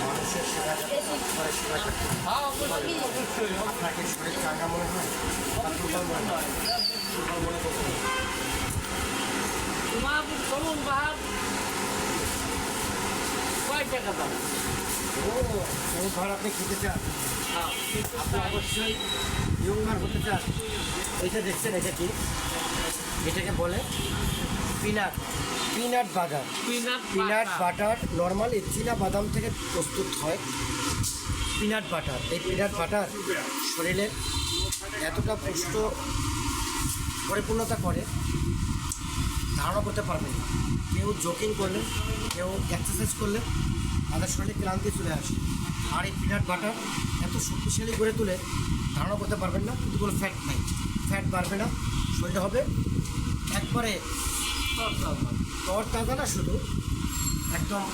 মানুষের সেবা সেবা করতে আপনাকে শরীর চাঙ্গা মনে হয় মনে তোমার চলুন বাহার, কয় টাকা দাম? ও ঘর আপনি খেতে চান আপনি অবশ্যই ইয়ংমার হতে চান এইটা দেখছেন এটা কি এটাকে বলে পিনাট পিনাট বাদাম পিনাট পিনাট বাটার নর্মাল এই চীনা বাদাম থেকে প্রস্তুত হয় পিনাট বাটার এই পিনাট বাটার শরীরের এতটা পুষ্ট পরিপূর্ণতা করে, ধারণা করতে পারবে না। কেউ জোকিং করলে, কেউ এক্সারসাইজ করলে তাদের শরীরে ক্লান্তি চলে আসে। আর এই পিনাট বাটার এত শক্তিশালী করে তুলে ধারণা করতে পারবেন না কিন্তু কোনো ফ্যাট নাই। ফ্যাট বাড়বে না শরীরে হবে একবারে তর তাজা না শুধু একদম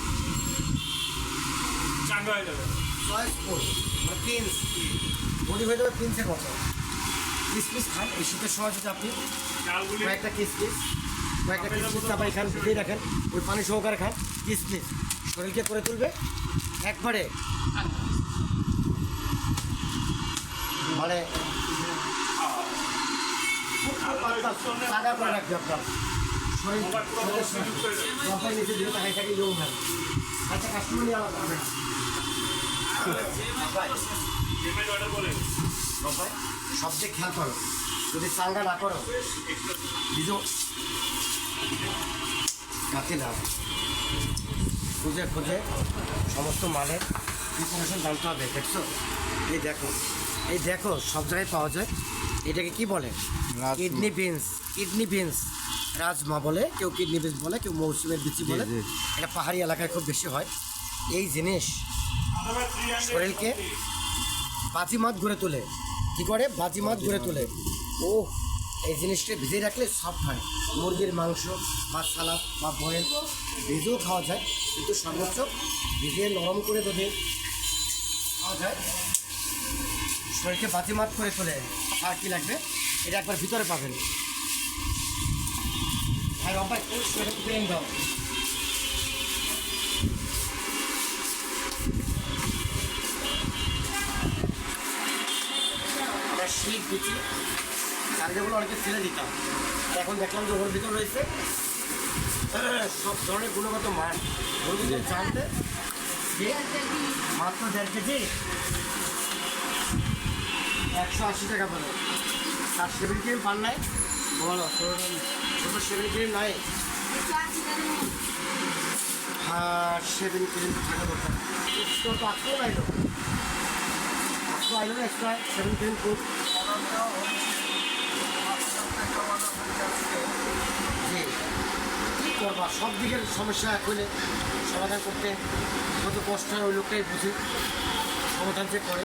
চাঙ্গা হয়ে যাবে। চয়েসফুল মানে বডি হয়ে যাবে পিন্সের মতো। কিসমিস খান এই শীতের সময় যদি আপনি কয়েকটা কিসমিস কয়েকটা কিসমিস আবার এখান ভিজিয়ে রাখেন ওই পানি সহকারে খান কিসমিস। শরীরকে করে তুলবে। একবারে। করে রাখবে আপনার। আচ্ছা কাস্টমার নিয়ে আলাদা হবে না। পেমেন্ট অর্ডার করে বাবাই সব দিক খেয়াল করো। যদি চাঙ্গা না করো বিজু কাকে না খুঁজে খুঁজে সমস্ত মালের ইনফরমেশন জানতে হবে দেখছ? এই দেখো এই দেখো সব জায়গায় পাওয়া যায়। এটাকে কি বলে? Kidney beans kidney beans. Rajma বলে কেউ কিডনি বিনস বলে কেউ মৌসুমের বিচি বলে। এটা পাহাড়ি এলাকায় খুব বেশি হয়। এই জিনিস শরীরকে বাজিমাত ঘুরে তোলে। কি করে? বাজিমাত ঘুরে তোলে। ও এই জিনিসটা ভিজিয়ে রাখলে সফট হয় মুরগির মাংস বা সালাদ বা বয়েল ভিজেও খাওয়া যায়, কিন্তু সর্বোচ্চ ভিজিয়ে নরম করে যদি খাওয়া যায়। শরীরকে বাজিমাত করে তোলে আর কি লাগবে? এটা একবার ভিতরে পাবেন। আর একটু শরীরে প্লেন দাও শীত দিচ্ছি চালগুলো অনেকে ফেলে দিতাম এখন দেখলাম যে ওর ভিতর রয়েছে সব ধরনের গুণগত মান। ওগুলো জানতে যে মাত্র দেড় কেজি একশো আশি টাকা পড়ে আর সেভেন ক্রিম পান নাই? বলো ছোটো সেভেন ক্রিম নাই? হ্যাঁ সেভেন ক্রিম থাকা দরকার। তো তো আজকেও নাই তো। আজকেও আইলো না এক্সট্রা সেভেন ক্রিম খুব। জি। কী করবা? সব দিকের সমস্যা হলে সমাধান করতে কত কষ্ট হয় ওই লোকটাই বুঝে সমাধান যে করে।